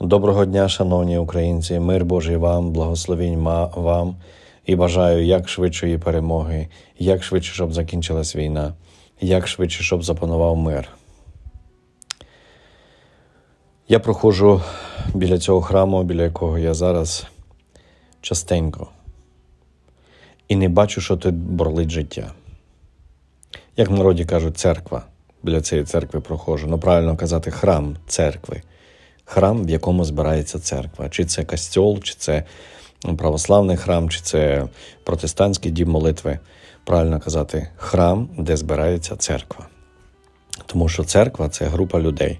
Доброго дня, шановні українці, мир Божий вам, благословінь вам і бажаю як швидшої перемоги, як швидше, щоб закінчилась війна, як швидше, щоб запанував мир. Я проходжу біля цього храму, біля якого я зараз частенько, і не бачу, що тут борлить життя. Як в народі кажуть, церква. Біля цієї церкви проходжу. Ну, правильно казати, храм церкви. Храм, в якому збирається церква. Чи це костьол, чи це православний храм, чи це протестантський дім молитви. Правильно казати, храм, де збирається церква. Тому що церква це група людей,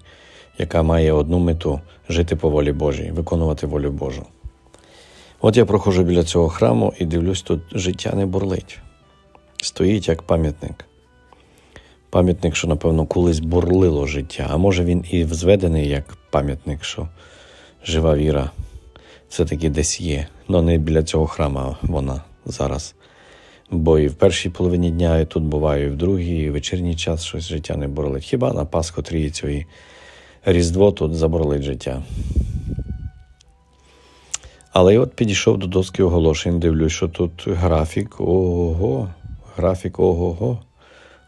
яка має одну мету жити по волі Божій, виконувати волю Божу. От я проходжу біля цього храму і дивлюсь, тут життя не бурлить. Стоїть як пам'ятник. Пам'ятник, що, напевно, колись бурлило життя, а може він і зведений як пам'ятник, що жива віра все-таки десь є. Ну не біля цього храма вона зараз. Бо і в першій половині дня, і тут буваю, і в другій, і в вечірній час щось життя не бурлить. Хіба на Пасху Трійцю і Різдво тут заборлить життя. Але я от підійшов до доски оголошень, дивлюсь, що тут графік ого, графік ого-го.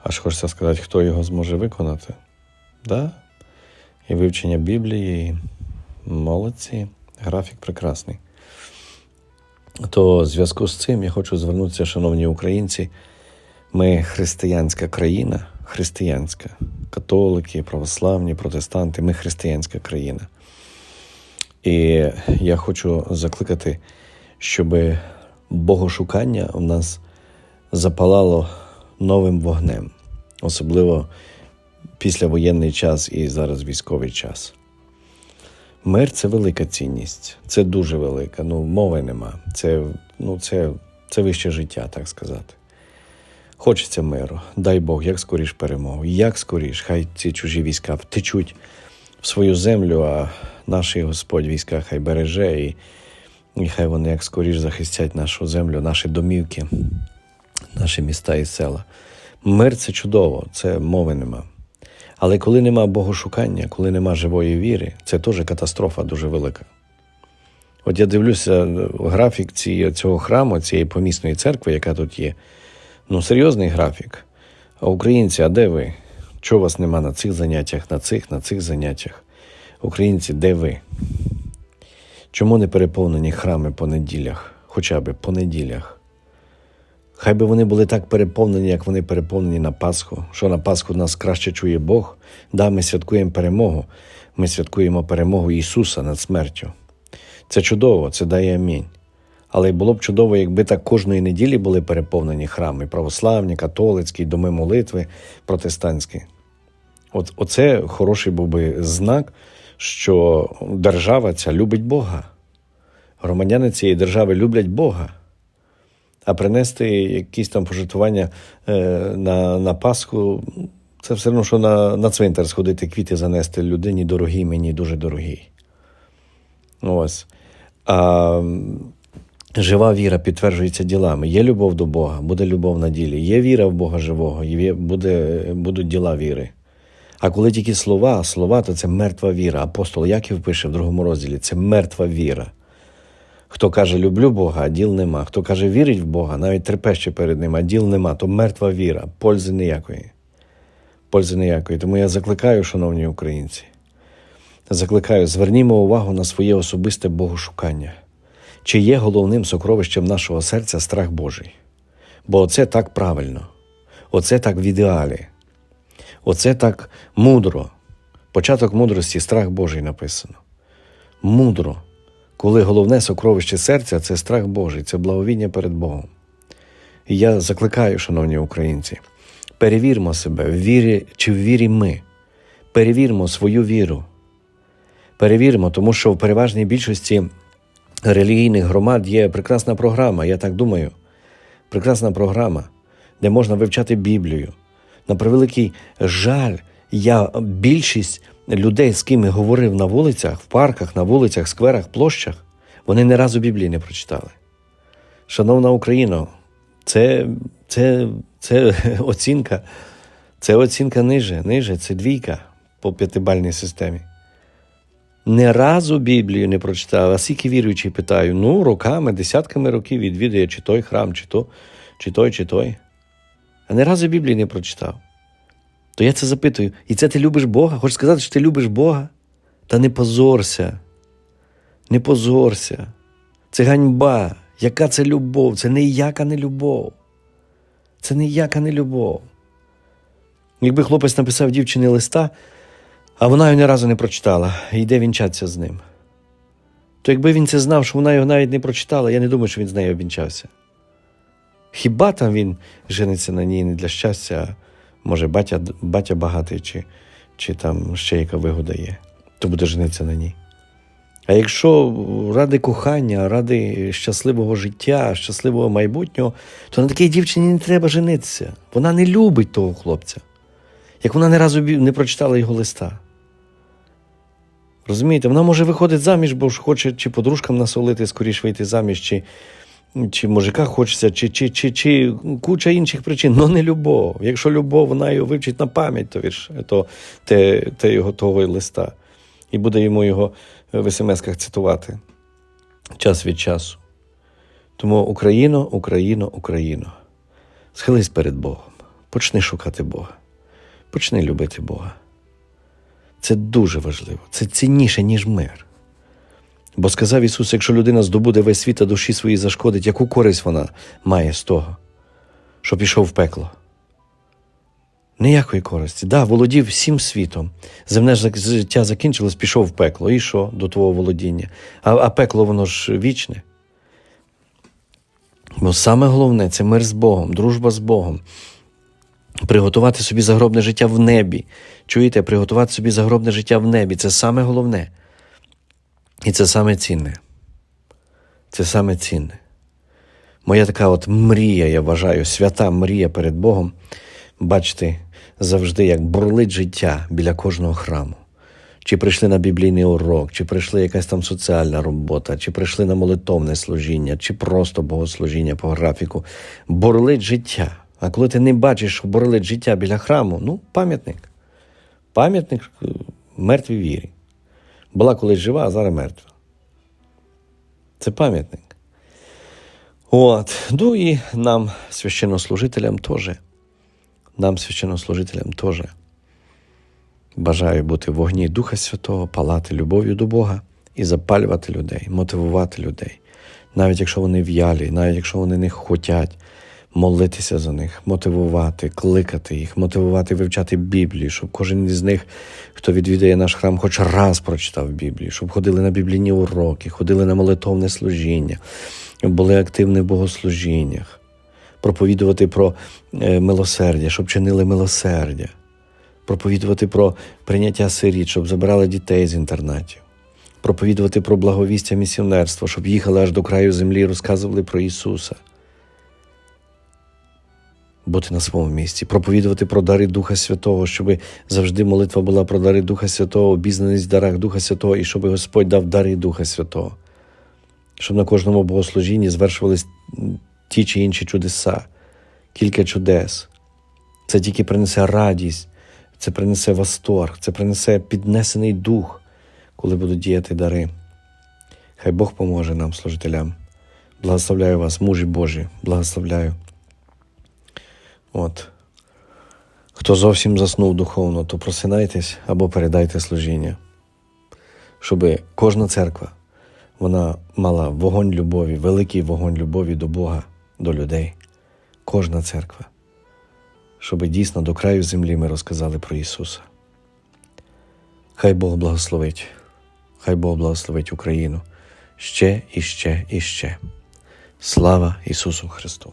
Аж хочеться сказати, хто його зможе виконати. Да? І вивчення Біблії, молодці, графік прекрасний. То в зв'язку з цим я хочу звернутися, шановні українці. Ми християнська країна, християнська, католики, православні, протестанти, ми християнська країна. І я хочу закликати, щоб богошукання в нас запалало новим вогнем, особливо післявоєнний час і зараз військовий час. Мир це велика цінність, це дуже велика. Ну, мови нема. Це, ну, це, це вище життя, так сказати. Хочеться миру, дай Бог, як скоріш перемогу, як скоріш, хай ці чужі війська втечуть в свою землю, а наш Господь війська хай береже, і, і хай вони як скоріш захистять нашу землю, наші домівки, наші міста і села. Мир це чудово, це мови нема. Але коли нема богошукання, коли нема живої віри, це теж катастрофа дуже велика. От я дивлюся графік цього храму, цієї помісної церкви, яка тут є. Ну, серйозний графік. А українці, а де ви? Чого вас нема на цих заняттях, на цих, на цих заняттях? Українці, де ви? Чому не переповнені храми по неділях, хоча б по неділях? Хай би вони були так переповнені, як вони переповнені на Пасху, що на Пасху нас краще чує Бог. Да, ми святкуємо перемогу. Ми святкуємо перемогу Ісуса над смертю. Це чудово, це дає амінь. Але було б чудово, якби так кожної неділі були переповнені храми православні, католицькі, доми молитви, протестантські. От, Оце хороший був би знак, що держава ця любить Бога. Громадяни цієї держави люблять Бога. А принести якісь там пожертвування е, на, на Пасху це все одно, що на, на цвинтар сходити, квіти занести людині дорогій, мені дуже дорогій. Ось. А, Жива віра підтверджується ділами. Є любов до Бога, буде любов на ділі. Є віра в Бога живого, є, буде, будуть діла віри. А коли тільки слова, слова, то це мертва віра. Апостол Яків пише в другому розділі: це мертва віра. Хто каже, люблю Бога, а діл нема. Хто каже, вірить в Бога, навіть трепеще перед ним, а діл нема, то мертва віра, пользи ніякої. Пользи ніякої. Тому я закликаю, шановні українці, закликаю, звернімо увагу на своє особисте богошукання. Чи є головним сокровищем нашого серця страх Божий? Бо оце так правильно, оце так в ідеалі, оце так мудро. Початок мудрості страх Божий написано. Мудро, коли головне сокровище серця це страх Божий, це благовіння перед Богом. І я закликаю, шановні українці, перевірмо себе, в вірі чи в вірі ми, перевірмо свою віру. Перевіримо, тому що в переважній більшості релігійних громад є прекрасна програма, я так думаю. Прекрасна програма, де можна вивчати Біблію. На превеликий жаль, я більшість людей, з ким я говорив на вулицях, в парках, на вулицях, скверах, площах, вони не разу Біблії не прочитали. Шановна Україна, це, це, це оцінка, це оцінка ниже, ниже, це двійка по п'ятибальній системі. Не разу Біблію не прочитав, а скільки віруючий питаю, ну, роками, десятками років відвідує чи той храм, чи, то, чи той, чи той. А не разу Біблії не прочитав. То я це запитую, і це ти любиш Бога? Хочеш сказати, що ти любиш Бога? Та не позорся. Не позорся. Це ганьба. Яка це любов? Це ніяка не любов. Це ніяка не любов. Якби хлопець написав дівчині листа, а вона його ні разу не прочитала, і йде вінчатися з ним. То якби він це знав, що вона його навіть не прочитала, я не думаю, що він з нею обвінчався. Хіба там він жениться на ній не для щастя, а може, батя, батя багатий, чи, чи там ще яка вигода є, то буде жениться на ній. А якщо ради кохання, ради щасливого життя, щасливого майбутнього, то на такій дівчині не треба женитися. Вона не любить того хлопця. Як вона не разу не прочитала його листа. Розумієте, вона може виходить заміж, бо ж хоче чи подружкам насолити, скоріш вийти заміж, чи, чи мужика хочеться, чи, чи, чи, чи куча інших причин, але не любов. Якщо любов, вона його вивчить на пам'ять, то, вірш, то те, те його того листа. І буде йому його в смс-ках цитувати час від часу. Тому Україно, Україно, Україно, схились перед Богом, почни шукати Бога, почни любити Бога. Це дуже важливо, це цінніше, ніж мир. Бо сказав Ісус, якщо людина здобуде весь світ, а душі свої зашкодить, яку користь вона має з того, що пішов в пекло? Ніякої користі. Да, володів всім світом. Земне життя закінчилось, пішов в пекло. І що до твого володіння? А, а пекло воно ж вічне. Бо саме головне це мир з Богом, дружба з Богом. Приготувати собі загробне життя в небі. Чуєте, приготувати собі загробне життя в небі це саме головне. І це саме цінне. Це саме цінне. Моя така от мрія, я вважаю, свята мрія перед Богом бачити завжди, як бурлить життя біля кожного храму. Чи прийшли на біблійний урок, чи прийшли якась там соціальна робота, чи прийшли на молитовне служіння, чи просто богослужіння по графіку. Бурлить життя. А коли ти не бачиш, що бурлить життя біля храму, ну, пам'ятник. Пам'ятник мертвій вірі. Була колись жива, а зараз мертва. Це пам'ятник. От. Ну і нам, священнослужителям, теж. Нам, священнослужителям, теж. Бажаю бути в вогні Духа Святого, палати любов'ю до Бога і запалювати людей, мотивувати людей. Навіть якщо вони в'ялі, навіть якщо вони не хотять молитися за них, мотивувати, кликати їх, мотивувати вивчати Біблію, щоб кожен із них, хто відвідає наш храм, хоч раз прочитав Біблію, щоб ходили на біблійні уроки, ходили на молитовне служіння, були активні в богослужіннях, проповідувати про е, милосердя, щоб чинили милосердя проповідувати про прийняття сиріт, щоб забирали дітей з інтернатів, проповідувати про благовістя місіонерства, щоб їхали аж до краю землі і розказували про Ісуса. Бути на своєму місці, проповідувати про дари Духа Святого, щоб завжди молитва була про дари Духа Святого, обізнаність в дарах Духа Святого, і щоб Господь дав дари Духа Святого, щоб на кожному богослужінні звершувались ті чи інші чудеса, кілька чудес. Це тільки принесе радість, це принесе восторг, це принесе піднесений дух, коли будуть діяти дари. Хай Бог поможе нам, служителям. Благословляю вас, мужі Божі, благословляю. От. Хто зовсім заснув духовно, то просинайтесь або передайте служіння, щоб кожна церква вона мала вогонь любові, великий вогонь любові до Бога, до людей. Кожна церква щоб дійсно до краю землі ми розказали про Ісуса. Хай Бог благословить, хай Бог благословить Україну ще і ще і ще. Слава Ісусу Христу!